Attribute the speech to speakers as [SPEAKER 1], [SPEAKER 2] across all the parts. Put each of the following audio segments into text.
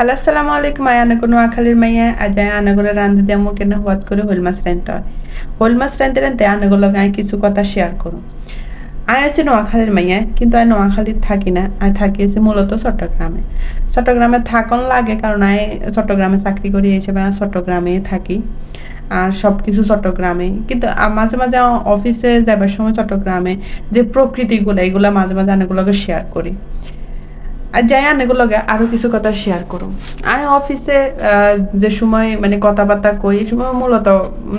[SPEAKER 1] Hello আসসালামু আলাইকুম আয় আনাগো নোয়াখালীর মাইয়া আজ আয় আনাগোরে রান্ধে দিয়ে মুখে না হওয়াত করে হোল মাছ রাঁধতে হয় হোল মাছ রাঁধতে রাঁধতে আনাগুলো গায়ে কিছু কথা শেয়ার করুন আয় আছে নোয়াখালীর মাইয়া কিন্তু আয় নোয়াখালীর থাকি না আয় থাকি আছে মূলত চট্টগ্রামে চট্টগ্রামে থাকন লাগে কারণ আয় চট্টগ্রামে চাকরি করি হিসেবে চট্টগ্রামে থাকি আর সব কিছু চট্টগ্রামে কিন্তু মাঝে মাঝে অফিসে যাবার সময় চট্টগ্রামে যে প্রকৃতিগুলো এগুলো মাঝে মাঝে অনেকগুলোকে শেয়ার করি আর যাই এগুলোকে আরও কিছু কথা শেয়ার করো আমি অফিসে যে সময় মানে কথাবার্তা কই সময় মূলত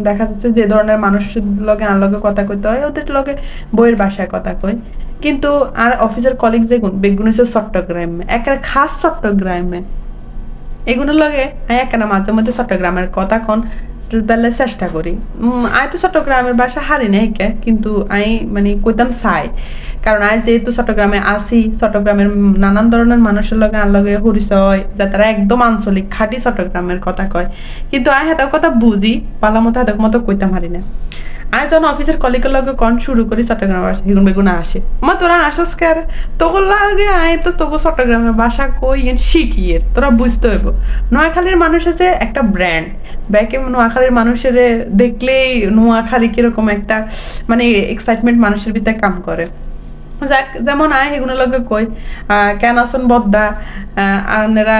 [SPEAKER 1] দেখা যাচ্ছে যে ধরনের মানুষের লগে আর লগে কথা কইতে হয়, ওদের লগে বইয়ের বাসায় কথা কই। কিন্তু আর অফিসের কলিগ যেগুন বেগুন হচ্ছে চট্টগ্রামে। একটা খাস চট্টগ্রামে। এগুলোর লগে আমি একখানা মাঝে মধ্যে চট্টগ্রামের কথা কন, বেলে চেষ্টা করি। আই তো চট্টগ্রামের বাসা হারি না একে, কিন্তু আই মানে কইতাম চাই। কারণ আই যেহেতু চট্টগ্রামে আসি চট্টগ্রামের নানান ধরনের মানুষের লগে আর লগে পরিচয়, যা তারা একদম আঞ্চলিক, খাঁটি চট্টগ্রামের কথা কয়। কিন্তু আই হেতার কথা বুঝি পালা মতো হেতার মতো কইতাম হারি না আই যখন অফিসের কলিগের লগে কন শুরু করি চট্টগ্রাম আসে হিগুন বেগুন আসে। মা, তোরা আসস কার তোগুর লাগে আয় তো তোকে চট্টগ্রামের বাসা কই এন শিখি এর, তোরা বুঝতে হইব। নোয়াখালীর মানুষ আছে একটা ব্র্যান্ড ব্যাকে নোয়াখালীর মানুষের দেখলেই নোয়াখালী কীরকম একটা মানে এক্সাইটমেন্ট মানুষের ভিতরে কাম করে। যাক, যেমন আয় এগুলো লগে কই আসন বদ্দা? আনেরা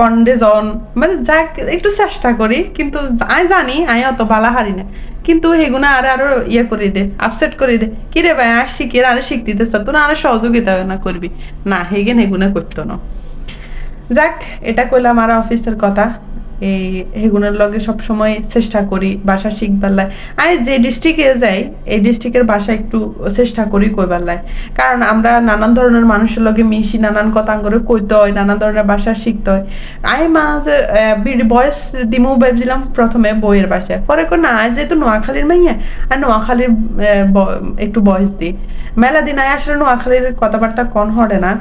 [SPEAKER 1] কন্ডেজন। মানে যাক, একটু চেষ্টা করি, কিন্তু আয় জানি, আয় অত বালা হারি না। কিন্তু হেগুনা আর আরও ইয়ে করে দে আপসেট করে দে। কি রে ভাই আর শিখে, আর শিখ দিতেছ তোরা আর সহযোগিতা না করবি। না হেগেন হেগুনা করতো না। যাক, এটা কইলাম আর অফিসের কথা। এই হেগুনের লগে সব সময় চেষ্টা করি বাসা শিখবার আমি যে ডিস্ট্রিক্টে যাই, এই ডিস্ট্রিক্টের ভাষা একটু চেষ্টা করি কইবার লাই। কারণ আমরা নানান ধরনের মানুষের লগে মিশি, নানান কথা করে কইতে হয়, নানান ধরনের ভাষা শিখতে হয়। আমি মাঝে বয়স দিমু ভাবছিলাম প্রথমে বইয়ের ভাষায় পরে কই, না যেহেতু নোয়াখালীর মাইয়া, আর নোয়াখালীর একটু বয়স দিই মেলা দিন আয় আসলে নোয়াখালীর কথাবার্তা কন হরে না।